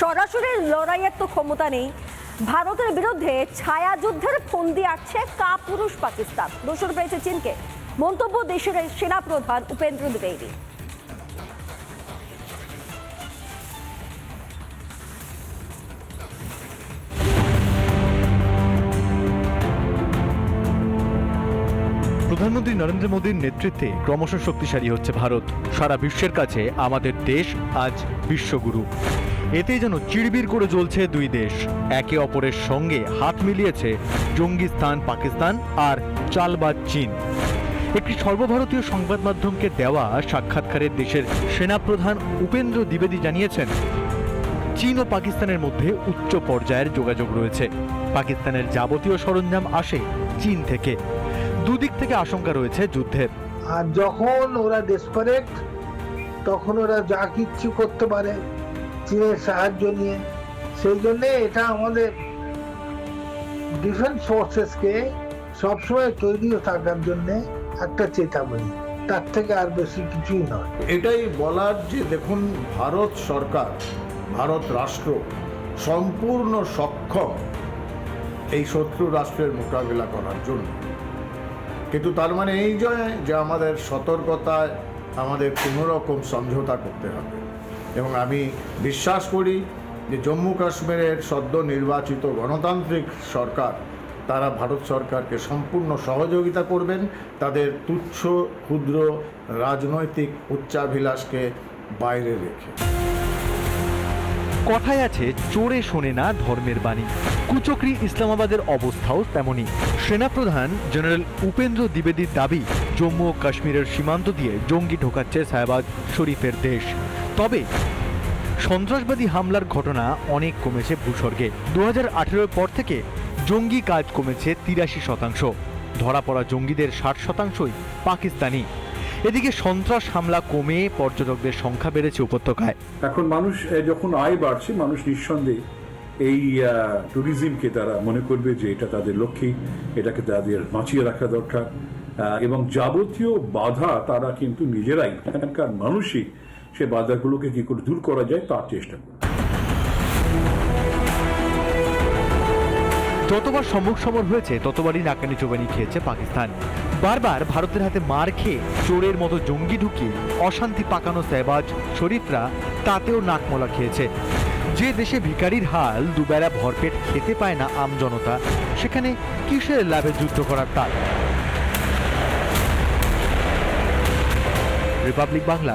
সরাসরি লড়াইয়ের তো ক্ষমতা নেই। ভারতের বিরুদ্ধে ছায়া যুদ্ধের ফন্দি আটছে কাপুরুষ পাকিস্তান। দোষর পেয়েছে চীনকে। মন্তব্য দেশের সেনাপ্রধান উপেন্দ্র দ্বিবেদী। প্রধানমন্ত্রী নরেন্দ্র মোদীর নেতৃত্বে ক্রমশ শক্তিশালী হচ্ছে ভারত। সারা বিশ্বের কাছে আমাদের দেশ আজ বিশ্বগুরু। এতেই যেন চিড়বির করে জ্বলছে দুই দেশ। একে অপরের সঙ্গে হাত মিলিয়েছে জঙ্গিস্তান, পাকিস্তান আর চালবাজ চীন। একটি সর্বভারতীয় সংবাদ মাধ্যমকে দেওয়া সাক্ষাৎকারে দেশের সেনাপ্রধান উপেন্দ্র দ্বিবেদী জানিয়েছেন, চীন ও পাকিস্তানের মধ্যে উচ্চ পর্যায়ের যোগাযোগ রয়েছে। পাকিস্তানের যাবতীয় সরঞ্জাম আসে চীন থেকে। দুদিক থেকে আশঙ্কা রয়েছে যুদ্ধের। আর যখন ওরা ডেসপারেট তখন ওরা যা কিচ্ছু করতে পারে চীনের সাহায্য নিয়ে। সেই জন্যে এটা আমাদের ডিফেন্স ফোর্সেসকে সবসময় তৈরি থাকার জন্য একটা চেতাবনী তার থেকে আর বেশি কিছুই নয়। এটাই বলার যে দেখুন ভারত সরকার ভারত রাষ্ট্র সম্পূর্ণ সক্ষম এই শত্রু রাষ্ট্রের মোকাবিলা করার জন্য। কিন্তু তার মানে এই নয় যে আমাদের সতর্কতায় আমাদের কোনো রকম সমঝোতা করতে হবে। এবং আমি বিশ্বাস করি যে জম্মু কাশ্মীরের সদ্য নির্বাচিত গণতান্ত্রিক সরকার, তারা ভারত সরকারকে সম্পূর্ণ সহযোগিতা করবেন। তাদের তুচ্ছ, ক্ষুদ্র রাজনৈতিক উচ্চাভিলাষকে বাইরে রেখে। কথায় আছে, চোরে শোনে না ধর্মের বাণী। কুচক্রি ইসলামাবাদের অবস্থাও তেমনই। সেনাপ্রধান জেনারেল উপেন্দ্র দ্বিবেদীর দাবি, জম্মু ও কাশ্মীরের সীমান্ত দিয়ে জঙ্গি ঢোকাচ্ছে সাহেবাজ শরীফের দেশ। তবে, সন্ত্রাসবাদী হামলার ঘটনা অনেক কমেছে ভূস্বর্গে। দু হাজার পর থেকে জঙ্গি কাজ কমেছে তিরাশি শতাংশ। ধরা পড়া জঙ্গিদের ষাট শতাংশই পাকিস্তানি। এদিকে সন্ত্রাস হামলা কমে, পর্যটকদের সংখ্যা বেড়েছে উপত্যকায়। এখন মানুষ যখন আয় বাড়ছে, মানুষ নিঃসন্দেহে এই ট্যুরিজমকে তারা মনে করবে যে এটা তাদের লক্ষ্যে, এটাকে তাদের বাঁচিয়ে রাখা দরকার। এবং যাবতীয় বাধা তারা কিন্তু নিজেরাই, এখানকার মানুষই সে বাধাগুলোকে কি করে দূর করা যায় তার চেষ্টা করে যতবার সম্মুখ সমর হয়েছে, ততবারই নাকানি চোবানি খেয়েছে পাকিস্তান। বারবার ভারতের হাতে মার খেয়ে চোরের মতো জঙ্গি ঢুকিয়ে অশান্তি পাকানো সেহবাজ শরীফরা তাতেও নাকমলা খেয়েছে। যে দেশে ভিখারির হাল দুবেলা ভরপেট খেতে পায় না আম জনতা, সেখানে কিসের লাভে যুদ্ধ করার তার রিপাবলিক বাংলা